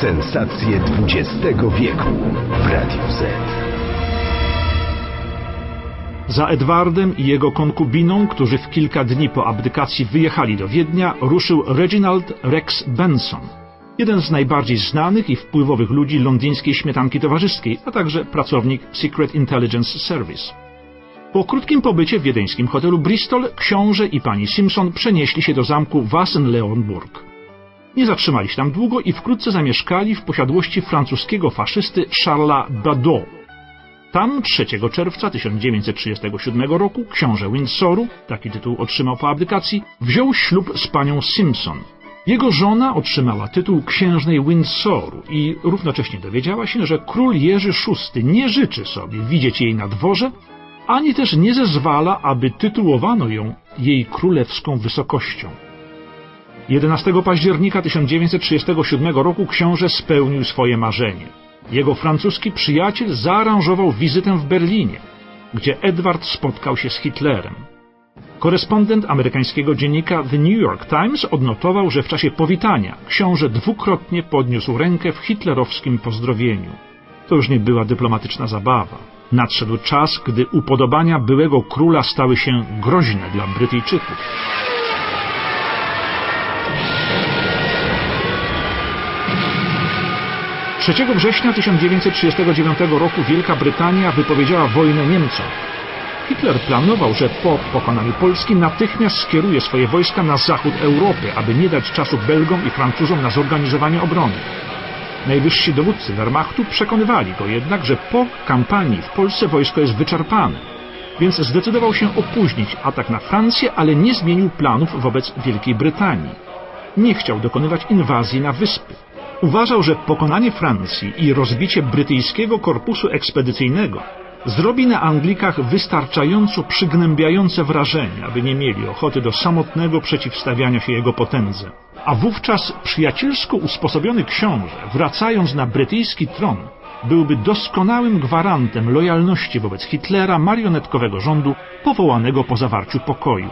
Sensacje XX wieku w Radiu Z. Za Edwardem i jego konkubiną, którzy w kilka dni po abdykacji wyjechali do Wiednia, ruszył Reginald Rex Benson, jeden z najbardziej znanych i wpływowych ludzi londyńskiej śmietanki towarzyskiej, a także pracownik Secret Intelligence Service. Po krótkim pobycie w wiedeńskim hotelu Bristol książę i pani Simpson przenieśli się do zamku Wassen-Leonburg. Nie zatrzymali się tam długo i wkrótce zamieszkali w posiadłości francuskiego faszysty Charlesa Badeau. Tam 3 czerwca 1937 roku książę Windsoru, taki tytuł otrzymał po abdykacji, wziął ślub z panią Simpson. Jego żona otrzymała tytuł księżnej Windsoru i równocześnie dowiedziała się, że król Jerzy VI nie życzy sobie widzieć jej na dworze, ani też nie zezwala, aby tytułowano ją jej królewską wysokością. 11 października 1937 roku książę spełnił swoje marzenie. Jego francuski przyjaciel zaaranżował wizytę w Berlinie, gdzie Edward spotkał się z Hitlerem. Korespondent amerykańskiego dziennika The New York Times odnotował, że w czasie powitania książę dwukrotnie podniósł rękę w hitlerowskim pozdrowieniu. To już nie była dyplomatyczna zabawa. Nadszedł czas, gdy upodobania byłego króla stały się groźne dla Brytyjczyków. 3 września 1939 roku Wielka Brytania wypowiedziała wojnę Niemcom. Hitler planował, że po pokonaniu Polski natychmiast skieruje swoje wojska na zachód Europy, aby nie dać czasu Belgom i Francuzom na zorganizowanie obrony. Najwyżsi dowódcy Wehrmachtu przekonywali go jednak, że po kampanii w Polsce wojsko jest wyczerpane, więc zdecydował się opóźnić atak na Francję, ale nie zmienił planów wobec Wielkiej Brytanii. Nie chciał dokonywać inwazji na wyspy. Uważał, że pokonanie Francji i rozbicie brytyjskiego korpusu ekspedycyjnego zrobi na Anglikach wystarczająco przygnębiające wrażenie, aby nie mieli ochoty do samotnego przeciwstawiania się jego potędze. A wówczas przyjacielsko usposobiony książę, wracając na brytyjski tron, byłby doskonałym gwarantem lojalności wobec Hitlera marionetkowego rządu powołanego po zawarciu pokoju.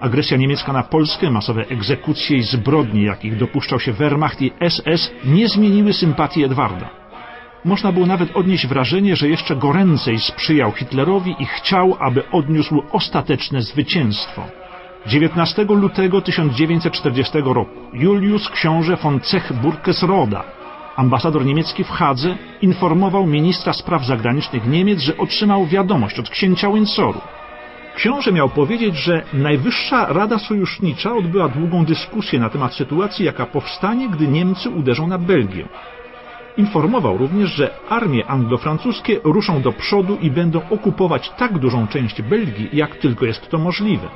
Agresja niemiecka na Polskę, masowe egzekucje i zbrodnie, jakich dopuszczał się Wehrmacht i SS, nie zmieniły sympatii Edwarda. Można było nawet odnieść wrażenie, że jeszcze goręcej sprzyjał Hitlerowi i chciał, aby odniósł ostateczne zwycięstwo. 19 lutego 1940 roku Julius książę von Zech-Burkesroda, ambasador niemiecki w Hadze, informował ministra spraw zagranicznych Niemiec, że otrzymał wiadomość od księcia Windsoru. Książę miał powiedzieć, że Najwyższa Rada Sojusznicza odbyła długą dyskusję na temat sytuacji, jaka powstanie, gdy Niemcy uderzą na Belgię. Informował również, że armie anglo-francuskie ruszą do przodu i będą okupować tak dużą część Belgii, jak tylko jest to możliwe.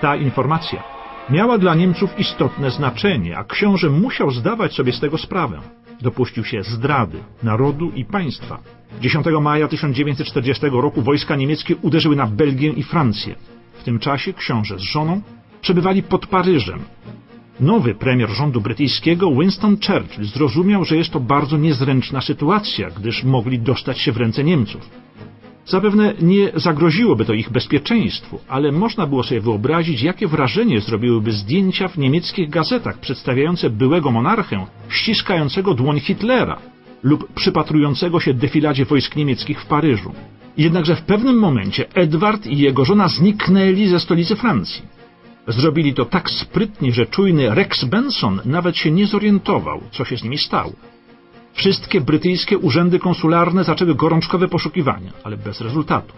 Ta informacja miała dla Niemców istotne znaczenie, a książę musiał zdawać sobie z tego sprawę. Dopuścił się zdrady narodu i państwa. 10 maja 1940 roku wojska niemieckie uderzyły na Belgię i Francję. W tym czasie książę z żoną przebywali pod Paryżem. Nowy premier rządu brytyjskiego, Winston Churchill, zrozumiał, że jest to bardzo niezręczna sytuacja, gdyż mogli dostać się w ręce Niemców. Zapewne nie zagroziłoby to ich bezpieczeństwu, ale można było sobie wyobrazić, jakie wrażenie zrobiłyby zdjęcia w niemieckich gazetach przedstawiające byłego monarchę ściskającego dłoń Hitlera lub przypatrującego się defiladzie wojsk niemieckich w Paryżu. Jednakże w pewnym momencie Edward i jego żona zniknęli ze stolicy Francji. Zrobili to tak sprytnie, że czujny Rex Benson nawet się nie zorientował, co się z nimi stało. Wszystkie brytyjskie urzędy konsularne zaczęły gorączkowe poszukiwania, ale bez rezultatu.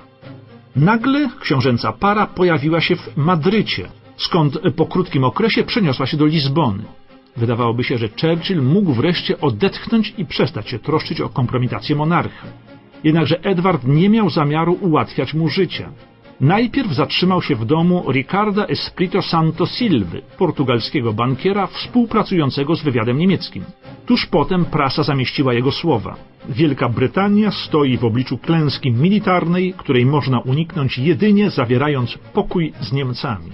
Nagle książęca para pojawiła się w Madrycie, skąd po krótkim okresie przeniosła się do Lizbony. Wydawałoby się, że Churchill mógł wreszcie odetchnąć i przestać się troszczyć o kompromitację monarchy. Jednakże Edward nie miał zamiaru ułatwiać mu życia. Najpierw zatrzymał się w domu Ricarda Espirito Santo Silva, portugalskiego bankiera współpracującego z wywiadem niemieckim. Tuż potem prasa zamieściła jego słowa. Wielka Brytania stoi w obliczu klęski militarnej, której można uniknąć jedynie zawierając pokój z Niemcami.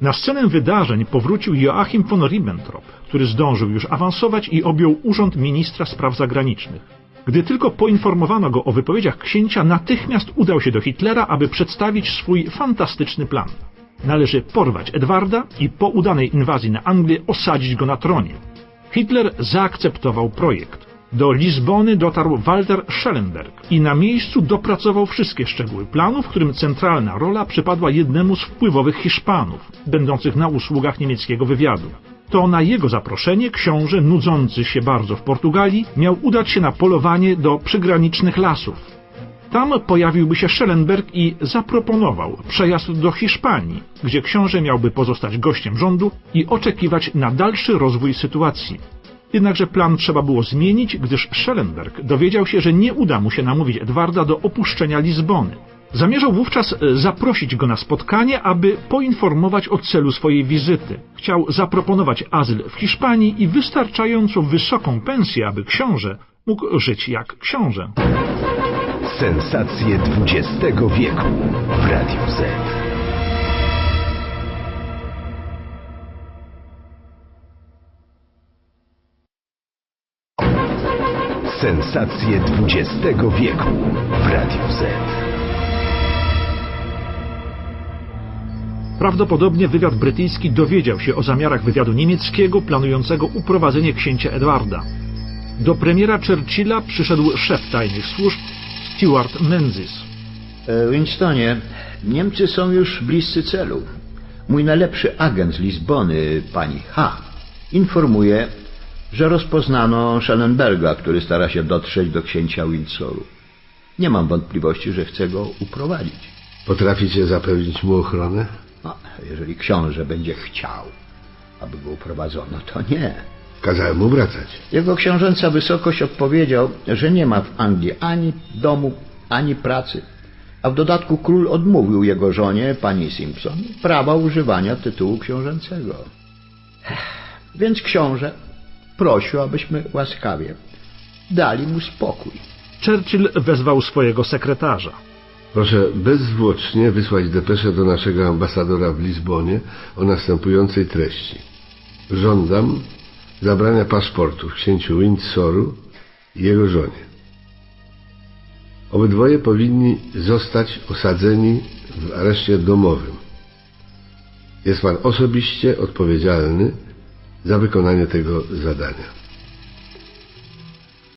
Na scenę wydarzeń powrócił Joachim von Ribbentrop, który zdążył już awansować i objął urząd ministra spraw zagranicznych. Gdy tylko poinformowano go o wypowiedziach księcia, natychmiast udał się do Hitlera, aby przedstawić swój fantastyczny plan. Należy porwać Edwarda i po udanej inwazji na Anglię osadzić go na tronie. Hitler zaakceptował projekt. Do Lizbony dotarł Walter Schellenberg i na miejscu dopracował wszystkie szczegóły planu, w którym centralna rola przypadła jednemu z wpływowych Hiszpanów, będących na usługach niemieckiego wywiadu. To na jego zaproszenie książę, nudzący się bardzo w Portugalii, miał udać się na polowanie do przygranicznych lasów. Tam pojawiłby się Schellenberg i zaproponował przejazd do Hiszpanii, gdzie książę miałby pozostać gościem rządu i oczekiwać na dalszy rozwój sytuacji. Jednakże plan trzeba było zmienić, gdyż Schellenberg dowiedział się, że nie uda mu się namówić Edwarda do opuszczenia Lizbony. Zamierzał wówczas e, zaprosić go na spotkanie, aby poinformować o celu swojej wizyty. Chciał zaproponować azyl w Hiszpanii i wystarczająco wysoką pensję, aby książę mógł żyć jak książę. Sensacje XX wieku w Radiu Z. Sensacje XX wieku w Radiu Z. Prawdopodobnie wywiad brytyjski dowiedział się o zamiarach wywiadu niemieckiego planującego uprowadzenie księcia Edwarda. Do premiera Churchilla przyszedł szef tajnych służb Stuart Menzies. E, Winstonie, Niemcy są już bliscy celu. Mój najlepszy agent z Lizbony, pani H., informuje, że rozpoznano Schellenberga, który stara się dotrzeć do księcia Windsoru. Nie mam wątpliwości, że chce go uprowadzić. Potraficie zapewnić mu ochronę? No, jeżeli książę będzie chciał, aby go uprowadzono, to nie. Kazałem mu wracać. Jego książęca wysokość odpowiedział, że nie ma w Anglii ani domu, ani pracy. A w dodatku król odmówił jego żonie, pani Simpson, prawa używania tytułu książęcego. Ech, Więc książę prosił, abyśmy łaskawie dali mu spokój. Churchill wezwał swojego sekretarza. Proszę bezzwłocznie wysłać depeszę do naszego ambasadora w Lizbonie o następującej treści. Żądam zabrania paszportów księciu Windsoru i jego żonie. Obydwoje powinni zostać osadzeni w areszcie domowym. Jest pan osobiście odpowiedzialny za wykonanie tego zadania.